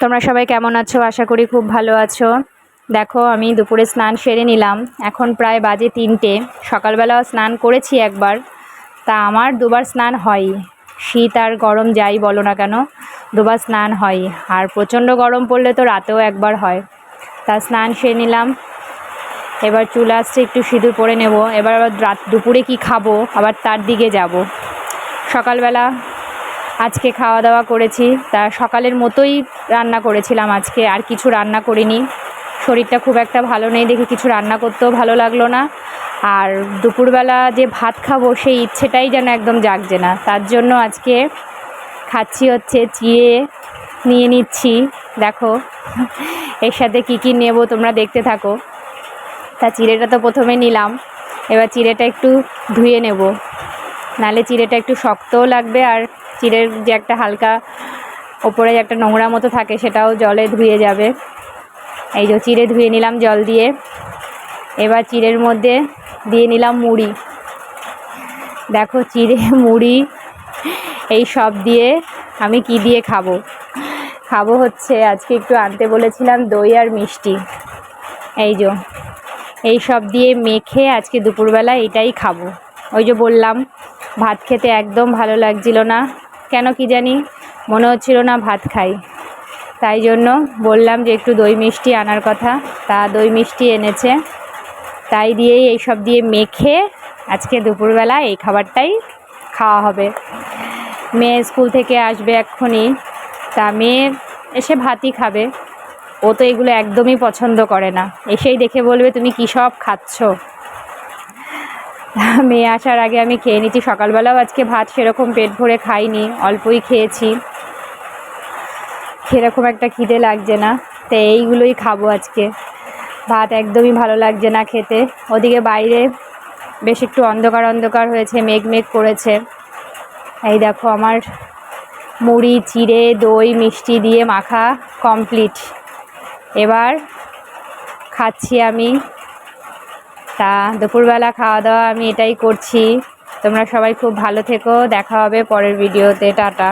তোমরা সবাই কেমন আছো? আশা করি খুব ভালো আছো। দেখো, আমি দুপুরে স্নান সেরে নিলাম। এখন প্রায় বাজে তিনটে। সকালবেলাও স্নান করেছি একবার। তা আমার দুবার স্নান হয়। শীত আর গরম যাই বলো না কেন, দুবার স্নান হয়। আর প্রচণ্ড গরম পড়লে তো রাতেও একবার হয়। তা স্নান সেরে নিলাম। এবার চুল আসছে, একটু সিঁদুর পরে নেব। এবার আবার রাত দুপুরে কি খাব? আবার তার দিকে যাব। সকালবেলা আজকে খাওয়া দাওয়া করেছি। তা সকালের মতোই রান্না করেছিলাম আজকে, আর কিছু রান্না করিনি। শরীরটা খুব একটা ভালো নেই, দেখে কিছু রান্না করতেও ভালো লাগল না। আর দুপুরবেলা যে ভাত খাব, সেই ইচ্ছেটাই যেন একদম জাগছে না। তার জন্য আজকে খাচ্ছি হচ্ছে চিয়ে নিয়ে নিচ্ছি। দেখো, এর সাথে কী কী নেব তোমরা দেখতে থাকো। তা চিড়েটা তো প্রথমে নিলাম, এবার চিড়েটা একটু ধুয়ে নেব। নালে চিড়েটা একটু শক্তও লাগবে আর চিড়ের যে একটা হালকা ওপরে যে একটা নোংরা মতো থাকে সেটাও জলে ধুয়ে যাবে। এই যে চিড়ে ধুয়ে নিলাম জল দিয়ে। এবার চিড়ের মধ্যে দিয়ে নিলাম মুড়ি। দেখো চিড়ে, মুড়ি, এই সব দিয়ে আমি কি দিয়ে খাব? খাব হচ্ছে আজকে একটু আনতে বলেছিলাম দই আর মিষ্টি। এই যে, এই সব দিয়ে মেখে আজকে দুপুরবেলা এটাই খাব। ওই যে বললাম ভাত খেতে একদম ভালো লাগছিল না। কেন কি জানি? মনে হচ্ছিল না ভাত খাই। তাই জন্য বললাম যে একটু দই মিষ্টি আনার কথা। তা দই মিষ্টি এনেছে। তাই দিয়েই এইসব দিয়ে মেখে আজকে দুপুরবেলা এই খাবারটাই খাওয়া হবে। মেয়ে স্কুল থেকে আসবে এক্ষুনি। তা মেয়ে এসে ভাতই খাবে। ও তো এগুলো একদমই পছন্দ করে না। এসেই দেখে বলবে, তুমি কী সব খাচ্ছ? মেয়ে আসার আগে আমি খেয়ে নিচ্ছি সকালবেলাও আজকে ভাত সেরকম পেট ভরে খাইনি, অল্পই খেয়েছি। সেরকম একটা খিদে লাগছে না, তো এইগুলোই খাব আজকে। ভাত একদমই ভালো লাগছে না খেতে। ওদিকে বাইরে বেশ একটু অন্ধকার অন্ধকার হয়েছে, মেঘ মেঘ করেছে। এই দেখো আমার মুড়ি, চিড়ে, দই, মিষ্টি দিয়ে মাখা কমপ্লিট। এবার খাচ্ছি আমি তা দুপুরবেলা খাওয়া দাওয়া আমি এটাই করছি। তোমরা সবাই খুব ভালো থেকো, দেখা হবে পরের ভিডিওতে টাটা।